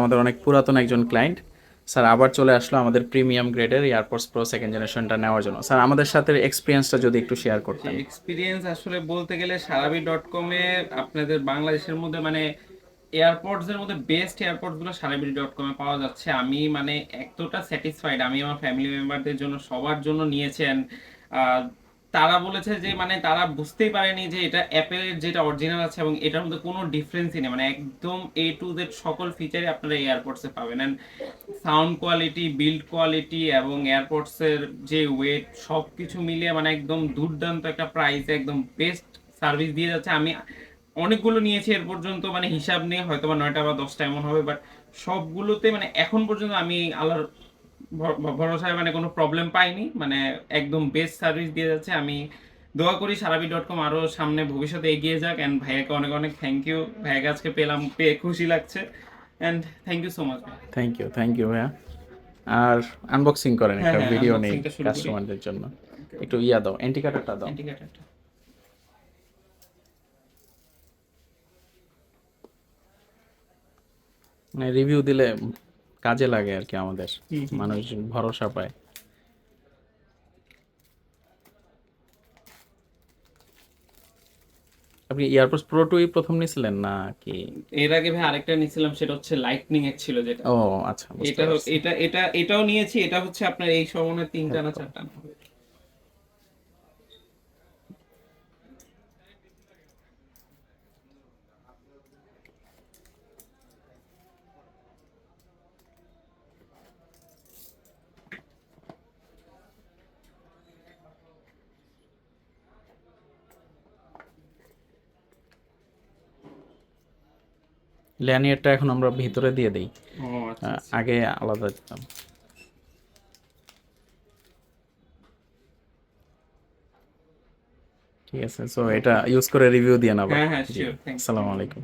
আমাদের অনেক পুরাতন একজন ক্লায়েন্ট স্যার, আবার চলে আসলো আমাদের প্রিমিয়াম গ্রেডের এয়ারপোর্টস প্রো সেকেন্ড জেনারেশনটা নেওয়ার জন্য। স্যার, আমাদের সাথে এক্সপিরিয়েন্সটা যদি একটু শেয়ার করতেন। এক্সপিরিয়েন্স আসলে বলতে গেলে সারাবি ডট কমে আপনাদের বাংলাদেশের মধ্যে মানে এয়ারপোর্টস এর মধ্যে বেস্ট এয়ারপোর্টসগুলো সারাবি ডট কমে পাওয়া যাচ্ছে। আমি মানে এতটা স্যাটিসফাইড আমি আমার ফ্যামিলি মেম্বারদের জন্য, সবার জন্য নিয়েছেন তারা বলেছে যে মানে তারা বুঝতেই পারেনি যে এটা অ্যাপেলের যেটা অরিজিনাল আছে এবং এটার মধ্যে কোনো ডিফারেন্সই নেই। মানে একদম এ টু জেড সকল ফিচারই আপনারা এয়ারপোর্টসে পাবেন। And sound quality build quality এবং এয়ারপোর্টসের যে ওয়েট সব কিছু মিলিয়ে মানে একদম দুর্দান্ত একটা প্রাইসে একদম বেস্ট সার্ভিস দিয়ে যাচ্ছে। আমি অনেকগুলো নিয়েছি, এর পর্যন্ত মানে হিসাব নেই হয়তো বা নয়টা বা দশটা এমন হবে বাট সবগুলোতে মানে এখন পর্যন্ত আমি আল্লাহর ভরসায় মানে কোনো প্রবলেম পাইনি। মানে একদম বেস্ট সার্ভিস দিয়ে যাচ্ছে। আমি দোয়া করি সারাবি ডট কম আরও সামনে ভবিষ্যতে এগিয়ে যাক। অ্যান্ড ভাইয়াকে অনেক অনেক থ্যাংক ইউ ভাইয়াকে আজকে পেলাম পেয়ে খুশি লাগছে। And thank you so much thank you thank you ভাইয়া। আর আনবক্সিং করেন হ্যাঁ, একটা হ্যাঁ, ভিডিও নেই unboxing টা কাস্টমারদের জন্য। একটু ইয়া দাও এন্টিকাটারটা দাও। ইন্ডিকেটারটা মানে রিভিউ দিলে কাজে লাগে আর কি আমাদের। মানুষ ভরসা পায়। আপনি এয়ারপোর্টস প্রো টুই প্রথম নিছিলেন না কি এর আগে ভাই আরেকটা নিছিলাম সেটা হচ্ছে লাইটনিং এর ছিল যেটা। ও আচ্ছা এটা এটা এটা এটাও নিয়েছি এটা হচ্ছে আপনার এই সময় তিনটা না চারটা না ল্যানিয়ারটা এখন আমরা ভিতরে দিয়ে দেই। আচ্ছা আহ, আগে আলাদা দিতাম। ঠিক আছে সো এটা ইউজ করে রিভিউ দিয়ে নেব হ্যাঁ হ্যাঁ শিওর থ্যাংক আসসালামু আলাইকুম।